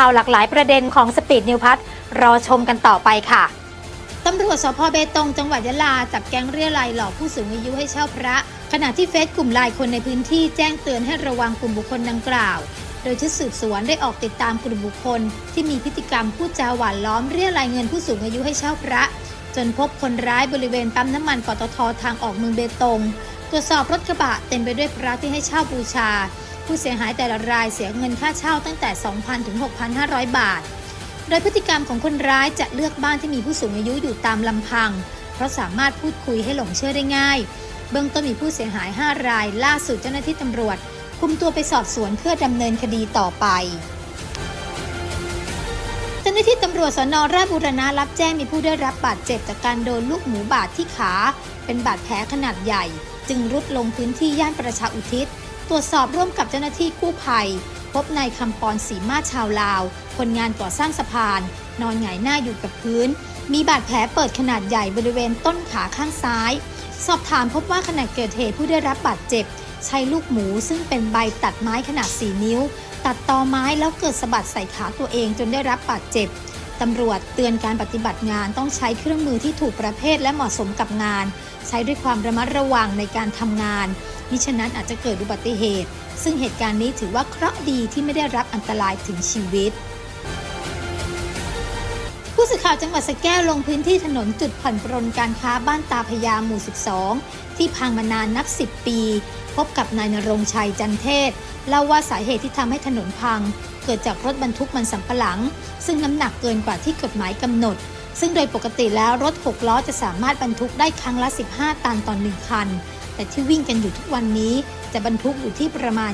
ข่าวหลากหลายประเด็นของสปีดนิวพัทรอชมกันต่อไปค่ะตำรวจสพเบตงจังหวัดยะลา จับแก๊งเรียรายหลอกผู้สูงอายุให้เช่าพระ ขณะที่เฟซกลุ่มไลน์คนในพื้นที่แจ้งเตือนให้ระวังกลุ่มบุคคลดังกล่าว โดยชุดสืบสวนได้ออกติดตามกลุ่มบุคคล ที่มีพฤติกรรมพูดจาหวานล้อมเรียรายเงินผู้สูงอายุให้เช่าพระ จนพบคนร้ายบริเวณปั๊มน้ำมันปตททางออกเมืองเบตง ตรวจสอบรถกระบะเต็มไปด้วยพระที่ให้เช่าบูชา ผู้เสียหายแต่ละรายเสียเงินค่าเช่าตั้งแต่ 2,000 ถึง 6,500 บาท โดยพฤติกรรมของคนร้ายจะเลือกบ้านที่มีผู้สูงอายุอยู่ตามลำพัง เพราะสามารถพูดคุยให้หลงเชื่อได้ง่าย เบื้องต้นมีผู้เสียหาย 5 ราย ล่าสุดเจ้าหน้าที่ตำรวจ คุมตัวไปสอบสวนเพื่อดำเนินคดีต่อไปเจ้าหน้าที่ตำรวจสนราชบุรณะรับแจ้งมีผู้ได้รับบาดเจ็บจากการโดนลูกหมูบาดที่ขา เป็นบาดแผลขนาดใหญ่ จึงรุดลงพื้นที่ย่านประชาอุทิศ ตรวจสอบร่วมกับเจ้าหน้าที่กู้ภัย พบนายคำปอนสีมาชาวลาว คนงานก่อสร้างสะพาน นอนหงายหน้าอยู่กับพื้น มีบาดแผลเปิดขนาดใหญ่บริเวณต้นขาข้างซ้าย สอบถามพบว่าขณะเกิดเหตุผู้ได้รับบาดเจ็บ ใช้ลูกหมูซึ่งเป็นใบตัดไม้ขนาด 4 นิ้ว ตัดตอไม้แล้วเกิดสะบัดใส่ขาตัวเองจนได้รับบาดเจ็บ ตำรวจเตือนการปฏิบัติงานต้องใช้เครื่องมือที่ถูกประเภทและเหมาะสมกับงาน ใช้ด้วยความระมัดระวังในการทำงานมิฉะนั้นอาจจะเกิดอุบัติเหตุ ซึ่งเหตุการณ์นี้ถือว่าเคราะห์ดีที่ไม่ได้รับอันตรายถึงชีวิต ผู้สื่อข่าวจังหวัดสแก้วลงพื้นที่ถนนจุดผ่อนปรนการค้าบ้านตาพยาหมู่ 12 ที่พังมานานนับ 10 ปี พบกับนายนรงชัยจันเทศ เล่าว่าสาเหตุที่ทำให้ถนนพัง เกิดจากรถบรรทุกมันสำปะหลัง ซึ่งน้ำหนักเกินกว่าที่กฎหมายกำหนด ซึ่งโดยปกติแล้วรถ 6 ล้อจะสามารถบรรทุกได้ครั้งละ 15 ตันต่อหนึ่งคัน แต่ที่วิ่งกันอยู่ทุกวันนี้จะบรรทุกอยู่ที่ประมาณ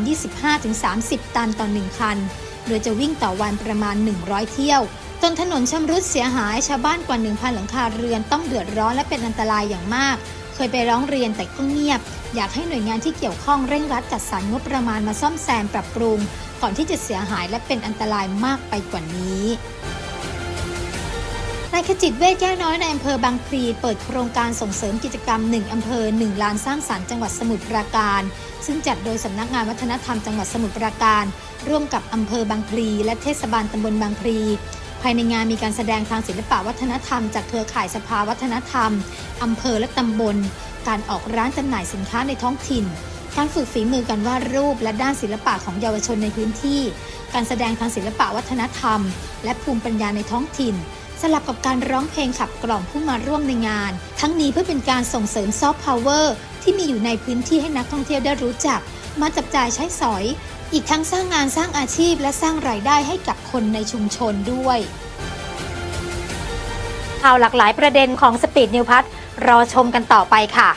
25-30 ตันต่อหนึ่งคัน โดยจะวิ่งต่อวันประมาณ 100 เที่ยว จนถนนชำรุดเสียหายชาวบ้านกว่า 1,000 หลังคาเรือนต้องเดือดร้อนและเป็นอันตรายอย่างมาก เคยไปร้องเรียนแต่ก็เงียบ อยากให้หน่วยงานที่เกี่ยวข้องเร่งรัดจัดสรรงบประมาณมาซ่อมแซมปรับปรุง ก่อนที่จะเสียหายและเป็นอันตรายมากไปกว่านี้ นายขจิตเวชแก้วน้อยในอำเภอบางพลีเปิดโครงการส่งเสริมกิจกรรม 1 อำเภอ 1 ลานสร้างสรรค์จังหวัดสมุทรปราการ ซึ่งจัดโดยสำนักงานวัฒนธรรมจังหวัดสมุทรปราการ ร่วมกับอำเภอบางพลีและเทศบาลตำบลบางพลีภายในงานมีการแสดงทางศิลปะวัฒนธรรม จากเครือข่ายสภาวัฒนธรรมอำเภอและตำบล การออกร้านจำหน่ายสินค้าในท้องถิ่น การฝึกฝีมือการวาดรูปและด้านศิลปะของเยาวชนในพื้นที่ การแสดงทางศิลปะวัฒนธรรม และภูมิปัญญาในท้องถิ่น สลับกับการร้องเพลงขับกล่อมผู้มาร่วมในงาน ทั้งนี้เพื่อเป็นการส่งเสริมซอฟต์พาวเวอร์ที่มีอยู่ในพื้นที่ให้นักท่องเที่ยวได้รู้จัก มาจับจ่ายใช้สอย อีกทั้งสร้างงานสร้างอาชีพและสร้างรายได้ให้กับคนในชุมชนด้วยข่าวหลากหลายประเด็นของสปีดนิวพัทรอชมกันต่อไปค่ะ